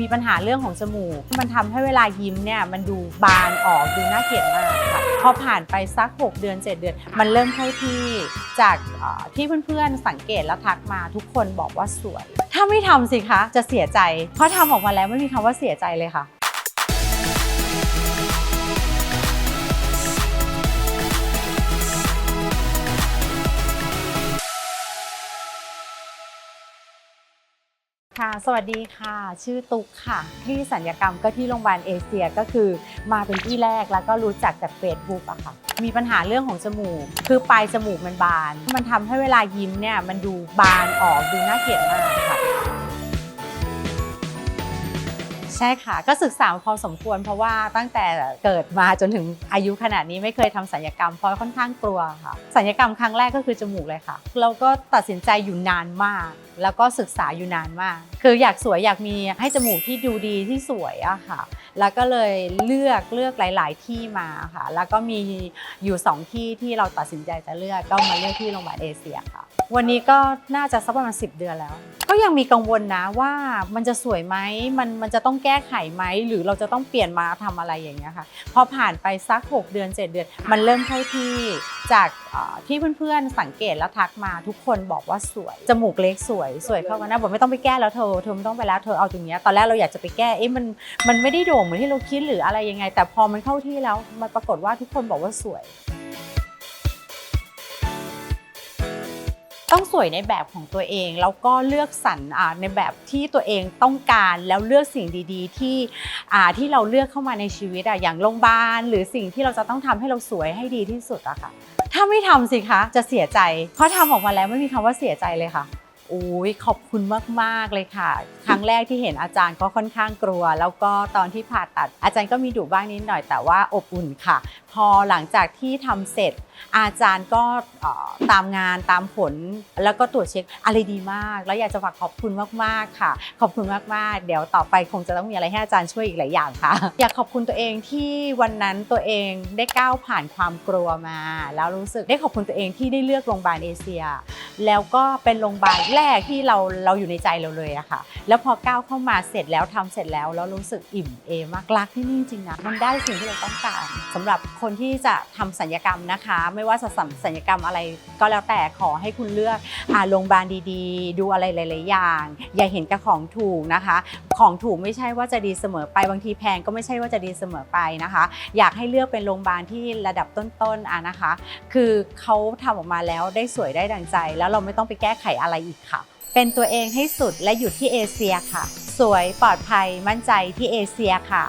มีปัญหาเรื่องของจมูก มันทำให้เวลายิ้มเนี่ยมันดูบานออกดูน่าเกลียดมากค่ะ พอผ่านไปสัก 6 เดือน 7 เดือน มันเริ่มเข้าที่จากที่เพื่อนๆ สังเกตแล้วทักมาทุกคนบอกว่าสวย ถ้าไม่ทำสิคะจะเสียใจ เพราะทำออกมาแล้วไม่มีคำว่าเสียใจเลยค่ะ ค่ะ สวัสดีค่ะ ชื่อตุ๊กค่ะ ที่สัญญกรรมก็ที่โรงพยาบาลเอเชียก็คือมาเป็นที่แรกแล้วก็รู้จักจากเฟซบุ๊กอะค่ะ มีปัญหาเรื่องของจมูก คือปลายจมูกมันบาน มันทำให้เวลายิ้มเนี่ยมันดูบานออกดูน่าเกลียดมากค่ะ ช่ค่ะ ก็ศึกษามาพอสมควร เพราะว่าตั้งแต่เกิดมาจนถึงอายุขนาดนี้ไม่เคยทำศัลยกรรมเพราะค่อนข้างกลัวค่ะศัลยกรรมครั้งแรกก็คือจมูกเลยค่ะ เราก็ตัดสินใจอยู่นานมาก แล้วก็ศึกษาอยู่นานมาก คืออยากสวยอยากมีให้จมูกที่ดูดีที่สวยอะค่ะ แล้วก็เลยเลือกเลือกหลาย ๆ ที่มาค่ะ แล้วก็มีอยู่สองที่ที่เราตัดสินใจจะเลือกก็มาเลือกที่โรงพยาบาลเอเชียค่ะ วันนี้ก็น่าจะสักประมาณ10 เดือนแล้ว ก็ยังมีกังวลนะว่ามันจะสวยไหมมันมันจะต้องแก้ไขไหมหรือเราจะต้องเปลี่ยนมาทำอะไรอย่างเงี้ยค่ะ พอผ่านไปสัก 6 เดือน 7 เดือน มันเริ่มเข้าที่จากที่เพื่อนๆสังเกตแล้วทักมาทุกคนบอกว่าสวย จมูกเล็กสวย สวยเข้ากันนะบอกไม่ต้องไปแก้แล้วเธอเธอไม่ต้องไปแล้วเธอเอาตรงเนี้ยตอนแรกเราอยากจะไปแก้เอ๊ะมันมันไม่ได้โด่งเหมือนที่เราคิดหรืออะไรยังไง แต่พอมันเข้าที่แล้วมันปรากฏว่าทุกคนบอกว่าสวย ต้องสวยในแบบของตัวเอง แล้วก็เลือกสรรในแบบที่ตัวเองต้องการแล้วเลือกสิ่งดีๆ ที่ที่เราเลือกเข้ามาในชีวิตอะอย่างโรงพยาบาลหรือสิ่งที่เราจะต้องทำให้เราสวยให้ดีที่สุดอะค่ะถ้าไม่ทำสิคะจะเสียใจ เพราะทำออกมาแล้วไม่มีคำว่าเสียใจเลยค่ะ โอ้ยขอบคุณมาก ๆ เลยค่ะ ครั้งแรกที่เห็นอาจารย์ก็ค่อนข้างกลัว แล้วก็ตอนที่ผ่าตัด อาจารย์ก็มีดุบ้างนิดหน่อยแต่ว่าอบอุ่นค่ะ พอหลังจากที่ทำเสร็จ อาจารย์ก็ตามงานตามผล แล้วก็ตรวจเช็คอะไรดีมาก แล้วอยากจะฝากขอบคุณมาก ๆ ค่ะ ขอบคุณมาก ๆ เดี๋ยวต่อไปคงจะต้องมีอะไรให้อาจารย์ช่วยอีกหลายอย่างค่ะ อยากขอบคุณตัวเองที่วันนั้นตัวเองได้ก้าวผ่านความกลัวมา แล้วรู้สึกได้ขอบคุณตัวเองที่ได้เลือกโรงพยาบาลเอเชีย แล้วก็เป็นโรงพยาบาลแรกที่เราเราอยู่ในใจเราเลยอะค่ะ แล้วพอก้าวเข้ามาเสร็จแล้วทำเสร็จแล้วแล้วรู้สึกอิ่มเอมมากรักที่นี่จริงนะมันได้สิ่งที่เราต้องการสำหรับคนที่จะทำสัญญกรรมนะคะ ไม่ว่าจะสัญญกรรมอะไรก็แล้วแต่ขอให้คุณเลือกอ่าโรงพยาบาลดีๆ ดูอะไรหลายๆอย่าง อย่าเห็นกับของถูกนะคะ ของถูกไม่ใช่ว่าจะดีเสมอไปบางทีแพงก็ไม่ใช่ว่าจะดีเสมอไปนะคะ อยากให้เลือกเป็นโรงพยาบาลที่ระดับต้นๆอะนะคะ คือเขาทำออกมาแล้วได้สวยได้ดังใจแล้วเราไม่ต้องไปแก้ไขอะไรอีกค่ะ เป็นตัวเองให้สุดและอยู่ที่เอเชียค่ะ สวยปลอดภัยมั่นใจที่เอเชียค่ะ